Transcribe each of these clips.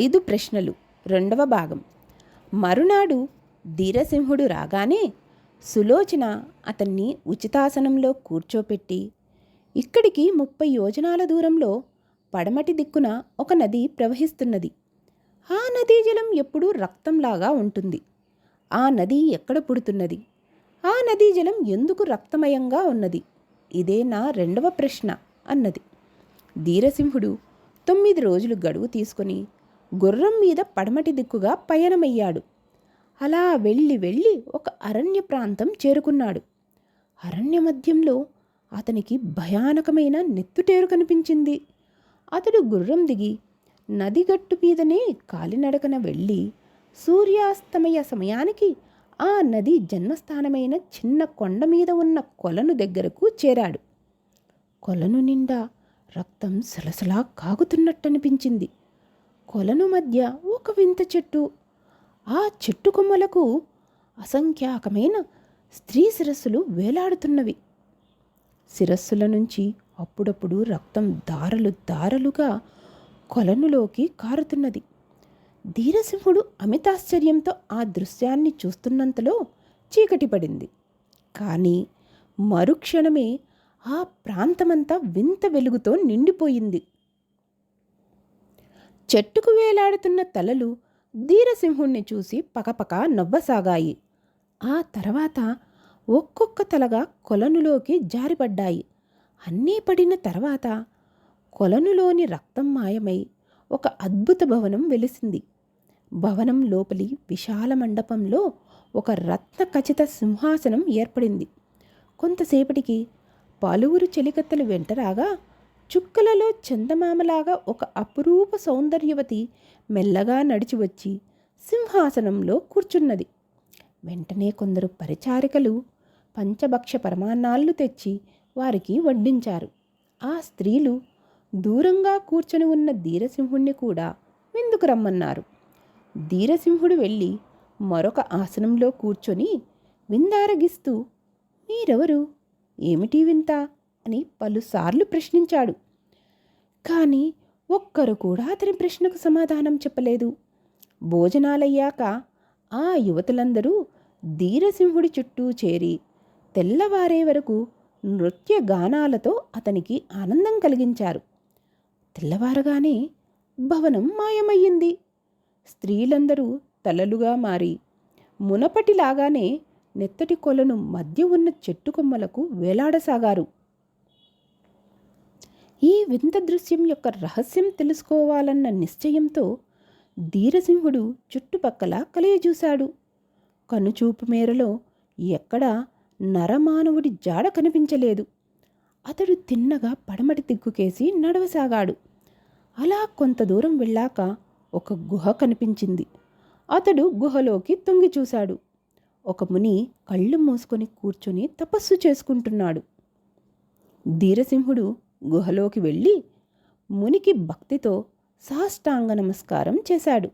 ఐదు ప్రశ్నలు. రెండవ భాగం. మరునాడు ధీరసింహుడు రాగానే సులోచన అతన్ని ఉచితాసనంలో కూర్చోపెట్టి ఇక్కడికి ముప్పై యోజనాల దూరంలో పడమటి దిక్కున ఒక నది ప్రవహిస్తున్నది. ఆ నదీ జలం ఎప్పుడూ రక్తంలాగా ఉంటుంది. ఆ నది ఎక్కడ పుడుతున్నది? ఆ నదీ జలం ఎందుకు రక్తమయంగా ఉన్నది? ఇదే నా రెండవ ప్రశ్న అన్నది. ధీరసింహుడు తొమ్మిది రోజులు గడువు తీసుకొని గుర్రం మీద పడమటి దిక్కుగా పయనమయ్యాడు. అలా వెళ్ళి వెళ్ళి ఒక అరణ్య ప్రాంతం చేరుకున్నాడు. అరణ్య మధ్యంలో అతనికి భయానకమైన నెత్తుటేరు కనిపించింది. అతడు గుర్రం దిగి నదిగట్టు మీదనే కాలినడకన వెళ్ళి సూర్యాస్తమయ సమయానికి ఆ నది జన్మస్థానమైన చిన్న కొండ మీద ఉన్న కొలను దగ్గరకు చేరాడు. కొలను నిండా రక్తం సలసలా కాగుతున్నట్టనిపించింది. కొలను మధ్య ఒక వింత చెట్టు. ఆ చెట్టు కొమ్మలకు అసంఖ్యాకమైన స్త్రీ శిరస్సులు వేలాడుతున్నవి. శిరస్సుల నుంచి అప్పుడప్పుడు రక్తం దారలు దారలుగా కొలనులోకి కారుతున్నది. ధీరసింహుడు అమితాశ్చర్యంతో ఆ దృశ్యాన్ని చూస్తున్నంతలో చీకటి పడింది. కానీ మరుక్షణమే ఆ ప్రాంతమంతా వింత వెలుగుతో నిండిపోయింది. చెట్టుకు వేలాడుతున్న తలలు ధీరసింహుణ్ణి చూసి పకపక నవ్వసాగాయి. ఆ తర్వాత ఒక్కొక్క తలగా కొలనులోకి జారిపడ్డాయి. అన్నీ పడిన తర్వాత కొలనులోని రక్తం మాయమై ఒక అద్భుత భవనం వెలిసింది. భవనం లోపలి విశాల మండపంలో ఒక రత్న ఖచ్చిత సింహాసనం ఏర్పడింది. కొంతసేపటికి పలువురు చెలికత్తెలు వెంటరాగా చుక్కలలో చందమామలాగా ఒక అపురూప సౌందర్యవతి మెల్లగా నడిచి వచ్చి సింహాసనంలో కూర్చున్నది. వెంటనే కొందరు పరిచారికలు పంచభక్ష పరమాన్నాళ్ళు తెచ్చి వారికి వడ్డించారు. ఆ స్త్రీలు దూరంగా కూర్చొని ఉన్న ధీరసింహుణ్ణి కూడా విందుకు రమ్మన్నారు. ధీరసింహుడు వెళ్ళి మరొక ఆసనంలో కూర్చొని విందారగిస్తూ మీరెవరు? ఏమిటి వింత? అని పలుసార్లు ప్రశ్నించాడు. కానీ ఒక్కరు కూడా అతని ప్రశ్నకు సమాధానం చెప్పలేదు. భోజనాలయ్యాక ఆ యువతులందరూ ధీరసింహుడి చుట్టూ చేరి తెల్లవారే వరకు నృత్య గానాలతో అతనికి ఆనందం కలిగించారు. తెల్లవారగానే భవనం మాయమయ్యింది. స్త్రీలందరూ తలలుగా మారి మునపటిలాగానే నెత్తటి కొలను మధ్య ఉన్న చెట్టు కొమ్మలకు వేలాడసాగారు. ఈ వింత దృశ్యం యొక్క రహస్యం తెలుసుకోవాలన్న నిశ్చయంతో ధీరసింహుడు చుట్టుపక్కల కలియజూశాడు కనుచూపు మేరలో ఎక్కడా నరమానవుడి జాడ కనిపించలేదు. అతడు తిన్నగా పడమటి దిక్కుకేసి నడవసాగాడు. అలా కొంత దూరం వెళ్ళాక ఒక గుహ కనిపించింది. అతడు గుహలోకి తొంగి చూశాడు. ఒక ముని కళ్ళు మూసుకొని కూర్చొని తపస్సు చేసుకుంటున్నాడు. ధీరసింహుడు గుహలోకి వెళ్ళి మునికి భక్తితో సాష్టాంగ నమస్కారం చేశాడు.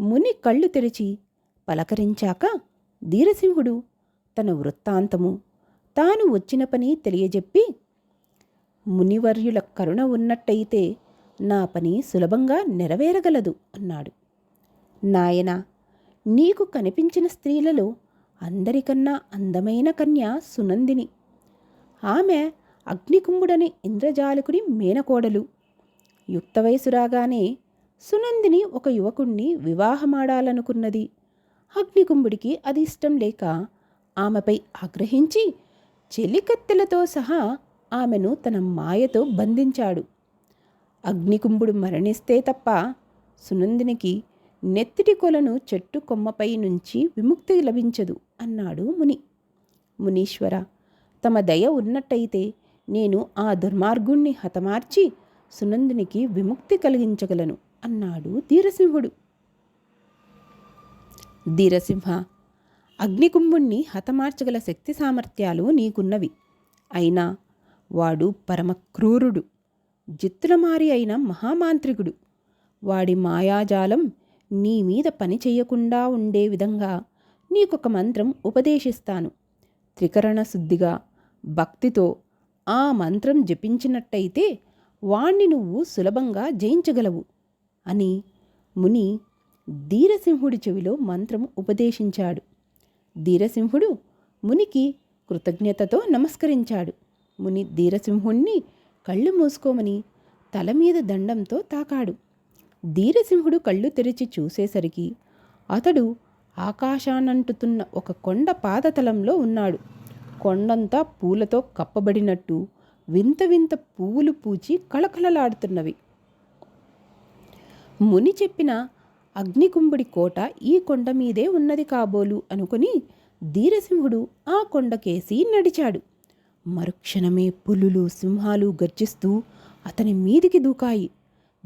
ముని కళ్ళు తెరిచి పలకరించాక ధీరసింహుడు తన వృత్తాంతము తాను వచ్చిన పని తెలియజెప్పి మునివర్యుల కరుణ ఉన్నట్టయితే నా పని సులభంగా నెరవేరగలదు అన్నాడు. నాయనా నీకు కనిపించిన స్త్రీలలో అందరికన్నా అందమైన కన్య సునందిని. ఆమె అగ్నికుంభుడని ఇంద్రజాలకుడి మేనకోడలు. యుక్త వయసు రాగానే సునందిని ఒక యువకుణ్ణి వివాహమాడాలనుకున్నది. అగ్నికుంభుడికి అది ఇష్టం లేక ఆమెపై ఆగ్రహించి చెలికత్తెలతో సహా ఆమెను తన మాయతో బంధించాడు. అగ్నికుంభుడు మరణిస్తే తప్ప సునందినికి నెత్తిటి కొలను చెట్టు కొమ్మపై నుంచి విముక్తి లభించదు అన్నాడు ముని. మునీశ్వర తమ దయ ఉన్నట్టయితే నేను ఆ దుర్మార్గుణ్ణి హతమార్చి సునందినికి విముక్తి కలిగించగలను అన్నాడు ధీరసింహుడు. ధీరసింహ అగ్నికుంభుణ్ణి హతమార్చగల శక్తి సామర్థ్యాలు నీకున్నవి. అయినా వాడు పరమక్రూరుడు జిత్తులమారి అయిన మహామాంత్రికుడు. వాడి మాయాజాలం నీ మీద పని చేయకుండా ఉండే విధంగా నీకొక మంత్రం ఉపదేశిస్తాను. త్రికరణ శుద్ధిగా భక్తితో ఆ మంత్రం జపించినట్టయితే వాణ్ణి నువ్వు సులభంగా జయించగలవు అని ముని ధీరసింహుడి చెవిలో మంత్రం ఉపదేశించాడు. ధీరసింహుడు మునికి కృతజ్ఞతతో నమస్కరించాడు. ముని ధీరసింహుణ్ణి కళ్ళు మూసుకోమని తల మీద దండంతో తాకాడు. ధీరసింహుడు కళ్ళు తెరిచి చూసేసరికి అతడు ఆకాశానంటుతున్న ఒక కొండ పాదతలంలో ఉన్నాడు. కొండంతా పూలతో కప్పబడినట్టు వింత వింత పువ్వులు పూచి కళకళలాడుతున్నవి. ముని చెప్పిన అగ్నికుంభుడి కోట ఈ కొండ మీదే ఉన్నది కాబోలు అనుకుని ధీరసింహుడు ఆ కొండకేసి నడిచాడు. మరుక్షణమే పులులు సింహాలు గర్జిస్తూ అతని మీదికి దూకాయి.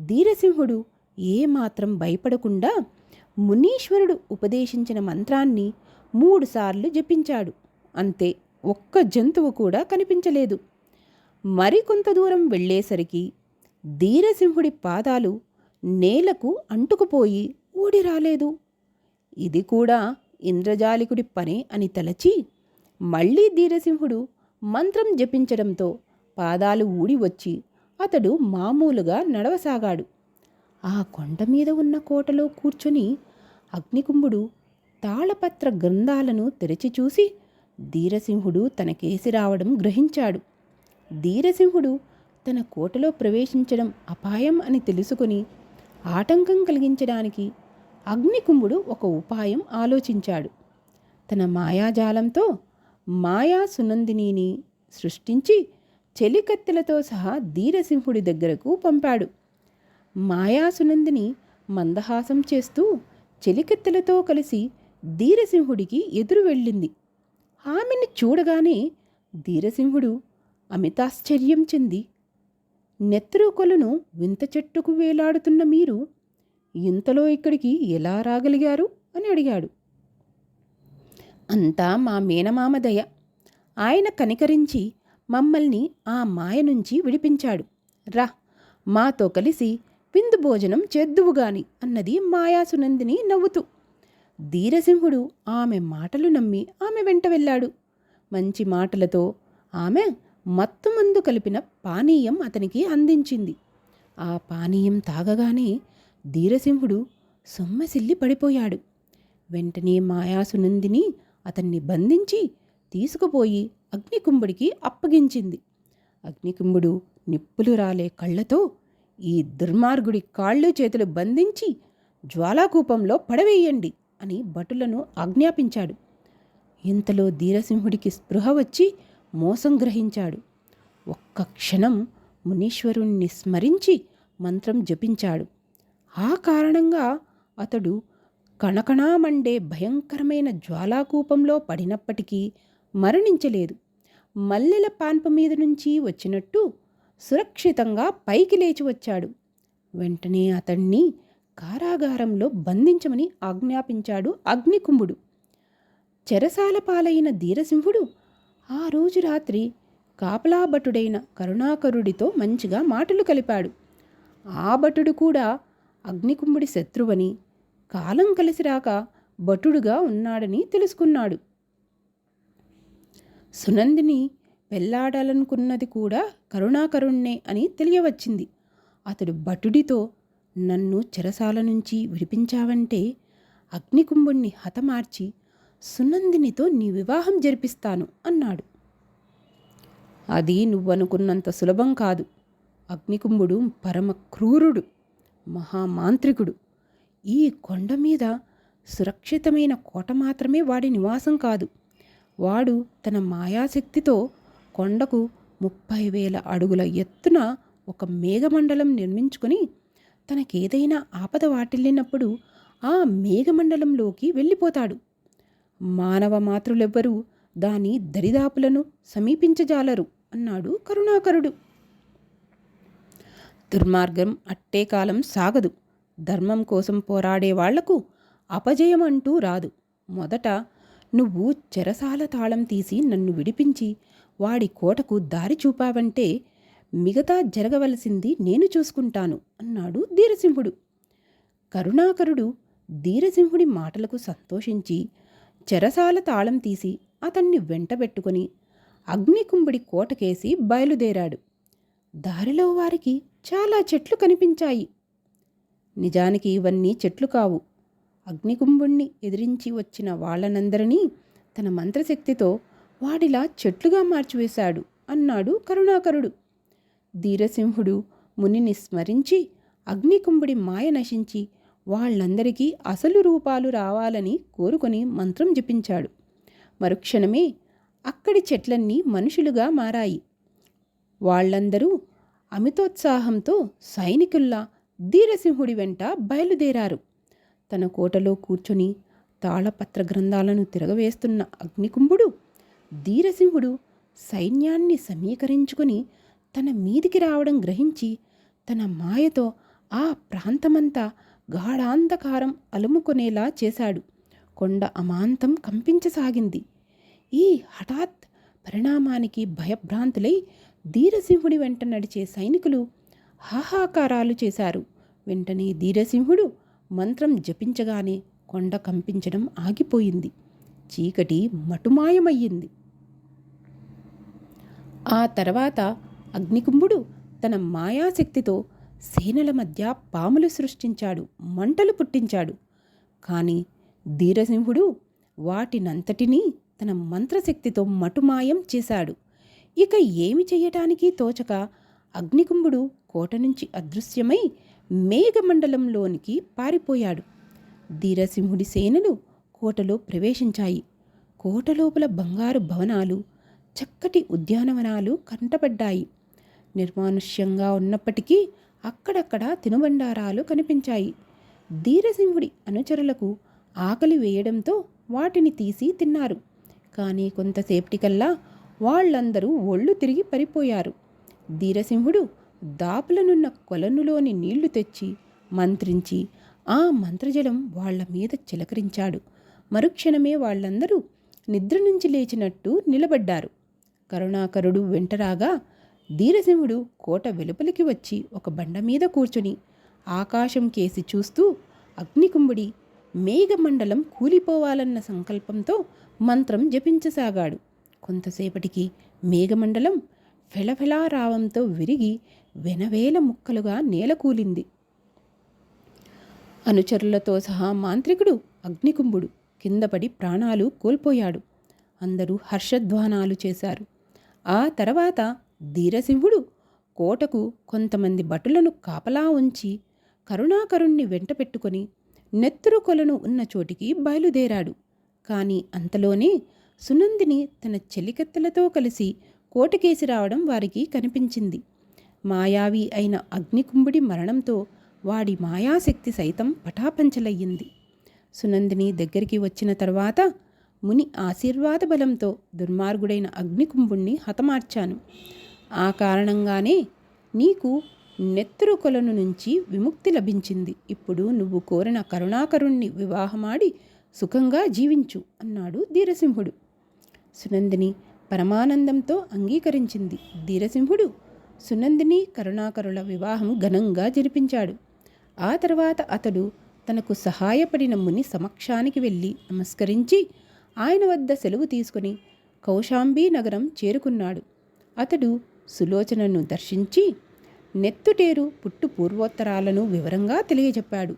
ధీరసింహుడు ఏమాత్రం భయపడకుండా మునీశ్వరుడు ఉపదేశించిన మంత్రాన్ని మూడుసార్లు జపించాడు. అంతే ఒక్క జంతువు కూడా కనిపించలేదు. మరికొంత దూరం వెళ్ళేసరికి ధీరసింహుడి పాదాలు నేలకు అంటుకుపోయి ఊడి రాలేదు. ఇది కూడా ఇంద్రజాలికుడి పనే అని తలచి మళ్ళీ ధీరసింహుడు మంత్రం జపించడంతో పాదాలు ఊడి వచ్చి అతడు మామూలుగా నడవసాగాడు. ఆ కొండ మీద ఉన్న కోటలో కూర్చొని అగ్నికుంభుడు తాళపత్ర గ్రంథాలను తెరిచి చూసి ధీరసింహుడు తనకేసి రావడం గ్రహించాడు. ధీరసింహుడు తన కోటలో ప్రవేశించడం అపాయం అని తెలుసుకుని ఆటంకం కలిగించడానికి అగ్నికుంభుడు ఒక ఉపాయం ఆలోచించాడు. తన మాయాజాలంతో మాయా సునందినిని సృష్టించి చెలికత్తెలతో సహా ధీరసింహుడి దగ్గరకు పంపాడు. మాయా సునందిని మందహాసం చేస్తూ చెలికత్తెలతో కలిసి ధీరసింహుడికి ఎదురు వెళ్ళింది. ఆమెను చూడగానే ధీరసింహుడు అమితాశ్చర్యం చెంది నెత్తురు కొలను వింత చెట్టుకు వేలాడుతున్న మీరు ఇంతలో ఇక్కడికి ఎలా రాగలిగారు? అని అడిగాడు. అంతా మా మేనమామ దయ. ఆయన కనికరించి మమ్మల్ని ఆ మాయ నుంచి విడిపించాడు. రా మాతో కలిసి విందు భోజనం చేద్దువుగాని అన్నది మాయాసునందిని నవ్వుతూ. ధీరసింహుడు ఆమె మాటలు నమ్మి ఆమె వెంట వెళ్ళాడు. మంచి మాటలతో ఆమె మత్తుమందు కలిపిన పానీయం అతనికి అందించింది. ఆ పానీయం తాగగానే ధీరసింహుడు సొమ్మసిల్లి పడిపోయాడు. వెంటనే మాయాసునందిని అతన్ని బంధించి తీసుకుపోయి అగ్నికుంభుడికి అప్పగించింది. అగ్నికుంభుడు నిప్పులు రాలే కళ్ళతో ఈ దుర్మార్గుడి కాళ్ళు చేతులు బంధించి జ్వాలాకూపంలో పడవేయండి అని భటులను ఆజ్ఞాపించాడు. ఇంతలో ధీరసింహుడికి స్పృహ వచ్చి మోసం గ్రహించాడు. ఒక్క క్షణం మునీశ్వరుణ్ణి స్మరించి మంత్రం జపించాడు. ఆ కారణంగా అతడు కణకణామండే భయంకరమైన జ్వాలాకూపంలో పడినప్పటికీ మరణించలేదు. మల్లెల పాన్ప మీద నుంచి వచ్చినట్టు సురక్షితంగా పైకి లేచి వచ్చాడు. వెంటనే అతణ్ణి కారాగారంలో బంధించమని ఆజ్ఞాపించాడు అగ్నికుంభుడు. చెరసాల పాలైన ధీరసింహుడు ఆ రోజు రాత్రి కాపలాభటుడైన కరుణాకరుడితో మంచిగా మాటలు కలిపాడు. ఆ భటుడు కూడా అగ్నికుంభుడి శత్రువని కాలం కలిసిరాక భటుడుగా ఉన్నాడని తెలుసుకున్నాడు. సునందిని పెళ్ళాడాలనుకున్నది కూడా కరుణాకరుణ్ణే అని తెలియవచ్చింది. అతడు భటుడితో నన్ను చెరసాల నుంచి విడిపించావంటే అగ్నికుంభుణ్ణి హతమార్చి సునందినితో నీ వివాహం జరిపిస్తాను అన్నాడు. అది నువ్వనుకున్నంత సులభం కాదు. అగ్నికుంభుడు పరమ క్రూరుడు మహామాంత్రికుడు. ఈ కొండ మీద సురక్షితమైన కోట మాత్రమే వాడి నివాసం కాదు. వాడు తన మాయాశక్తితో కొండకు ముప్పై వేల అడుగుల ఎత్తున ఒక మేఘమండలం నిర్మించుకొని తనకేదైనా ఆపద వాటిల్లినప్పుడు ఆ మేఘమండలంలోకి వెళ్ళిపోతాడు. మానవ మాతృలెవ్వరూ దాని దరిదాపులను సమీపించజాలరు అన్నాడు కరుణాకరుడు. దుర్మార్గం అట్టే కాలం సాగదు. ధర్మం కోసం పోరాడే వాళ్ళకు అపజయం అంటూ రాదు. మొదట నువ్వు చెరసాల తాళం తీసి నన్ను విడిపించి వాడి కోటకు దారి చూపావంటే మిగతా జరగవలసింది నేను చూసుకుంటాను అన్నాడు ధీరసింహుడు. కరుణాకరుడు ధీరసింహుడి మాటలకు సంతోషించి చెరసాల తాళం తీసి అతన్ని వెంటబెట్టుకుని అగ్నికుంభుడి కోటకేసి బయలుదేరాడు. దారిలో వారికి చాలా చెట్లు కనిపించాయి. నిజానికి ఇవన్నీ చెట్లు కావు. అగ్నికుంభుణ్ణి ఎదిరించి వచ్చిన వాళ్ళనందరినీ తన మంత్రశక్తితో వాడిలా చెట్లుగా మార్చివేశాడు అన్నాడు కరుణాకరుడు. ధీరసింహుడు మునిని స్మరించి అగ్నికుంభుడి మాయ నశించి వాళ్ళందరికీ అసలు రూపాలు రావాలని కోరుకొని మంత్రం జపించాడు. మరుక్షణమే అక్కడి చెట్లన్నీ మనుషులుగా మారాయి. వాళ్ళందరూ అమితోత్సాహంతో సైనికుల్లా ధీరసింహుడి వెంట బయలుదేరారు. తన కోటలో కూర్చొని తాళపత్ర గ్రంథాలను తిరగవేస్తున్న అగ్నికుంభుడు ధీరసింహుడు సైన్యాన్ని సమీకరించుకుని తన మీదికి రావడం గ్రహించి తన మాయతో ఆ ప్రాంతమంతా గాఢాంధకారం అలుముకునేలా చేశాడు. కొండ అమాంతం కంపించసాగింది. ఈ హఠాత్ పరిణామానికి భయభ్రాంతులై ధీరసింహుడి వెంట నడిచే సైనికులు హాహాకారాలు చేశారు. వెంటనే ధీరసింహుడు మంత్రం జపించగానే కొండ కంపించడం ఆగిపోయింది. చీకటి మటుమాయమయ్యింది. ఆ తర్వాత అగ్నికుంభుడు తన మాయాశక్తితో సేనల మధ్య పాములు సృష్టించాడు మంటలు పుట్టించాడు. కానీ ధీరసింహుడు వాటినంతటినీ తన మంత్రశక్తితో మటుమాయం చేశాడు. ఇక ఏమి చేయటానికి తోచక అగ్నికుంభుడు కోట నుంచి అదృశ్యమై మేఘమండలంలోనికి పారిపోయాడు. ధీరసింహుడి సేనలు కోటలో ప్రవేశించాయి. కోట లోపల బంగారు భవనాలు చక్కటి ఉద్యానవనాలు కంటపడ్డాయి. నిర్మానుష్యంగా ఉన్నప్పటికీ అక్కడక్కడ తినుబండారాలు కనిపించాయి. ధీరసింహుడి అనుచరులకు ఆకలి వేయడంతో వాటిని తీసి తిన్నారు. కానీ కొంతసేపటికల్లా వాళ్ళందరూ ఒళ్ళు తిరిగి పడిపోయారు ధీరసింహుడు దాపులనున్న కొలనులోని నీళ్ళు తెచ్చి మంత్రించి ఆ మంత్రజలం వాళ్ళ మీద చిలకరించాడు. మరుక్షణమే వాళ్ళందరూ నిద్ర నుంచి లేచినట్టు నిలబడ్డారు. కరుణాకరుడు వెంటరాగా ధీరసింహుడు కోట వెలుపలికి వచ్చి ఒక బండ మీద కూర్చుని ఆకాశం కేసి చూస్తూ అగ్నికుంభుడి మేఘమండలం కూలిపోవాలన్న సంకల్పంతో మంత్రం జపించసాగాడు. కొంతసేపటికి మేఘమండలం ఫెళఫెళారావంతో విరిగి వెనవేల ముక్కలుగా నేలకూలింది అనుచరులతో సహా మాంత్రికుడు అగ్నికుంభుడు కిందపడి ప్రాణాలు కోల్పోయాడు. అందరూ హర్షధ్వానాలు చేశారు. ఆ తర్వాత ధీరసింహుడు కోటకు కొంతమంది భటులను కాపలా ఉంచి కరుణాకరుణ్ణి వెంట పెట్టుకొని నెత్తురు కొలను ఉన్న చోటికి బయలుదేరాడు. కానీ అంతలోనే సునందిని తన చెలికత్తెలతో కలిసి కోటకేసి రావడం వారికి కనిపించింది. మాయావి అయిన అగ్నికుంభుడి మరణంతో వాడి మాయాశక్తి సైతం పటాపంచలయ్యింది. సునందిని దగ్గరికి వచ్చిన తర్వాత ముని ఆశీర్వాద బలంతో దుర్మార్గుడైన అగ్నికుంభుణ్ణి హతమార్చాను. ఆ కారణంగానే నీకు నెత్తురు కొలను నుంచి విముక్తి లభించింది. ఇప్పుడు నువ్వు కోరిన కరుణాకరుణ్ణి వివాహమాడి సుఖంగా జీవించు అన్నాడు ధీరసింహుడు. సునందిని పరమానందంతో అంగీకరించింది. ధీరసింహుడు సునందిని కరుణాకరుల వివాహం ఘనంగా జరిపించాడు. ఆ తర్వాత అతడు తనకు సహాయపడిన ముని సమక్షానికి వెళ్ళి నమస్కరించి ఆయన వద్ద సెలవు తీసుకుని కౌశాంబీ నగరం చేరుకున్నాడు. అతడు సులోచనను దర్శించి నెత్తుటేరు పుట్టు పూర్వోత్తరాలను వివరంగా తెలియజెప్పాడు.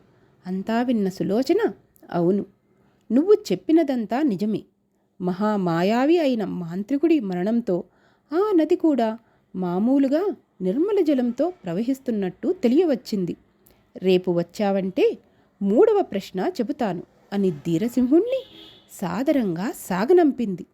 అంతా విన్న సులోచన అవును నువ్వు చెప్పినదంతా నిజమే. మహామాయావి అయిన మాంత్రికుడి మరణంతో ఆ నది కూడా మామూలుగా నిర్మల జలంతో ప్రవహిస్తున్నట్టు తెలియవచ్చింది. రేపు వచ్చావంటే మూడవ ప్రశ్న చెబుతాను అని ధీరసింహుణ్ణి సాదరంగా సాగనంపింది.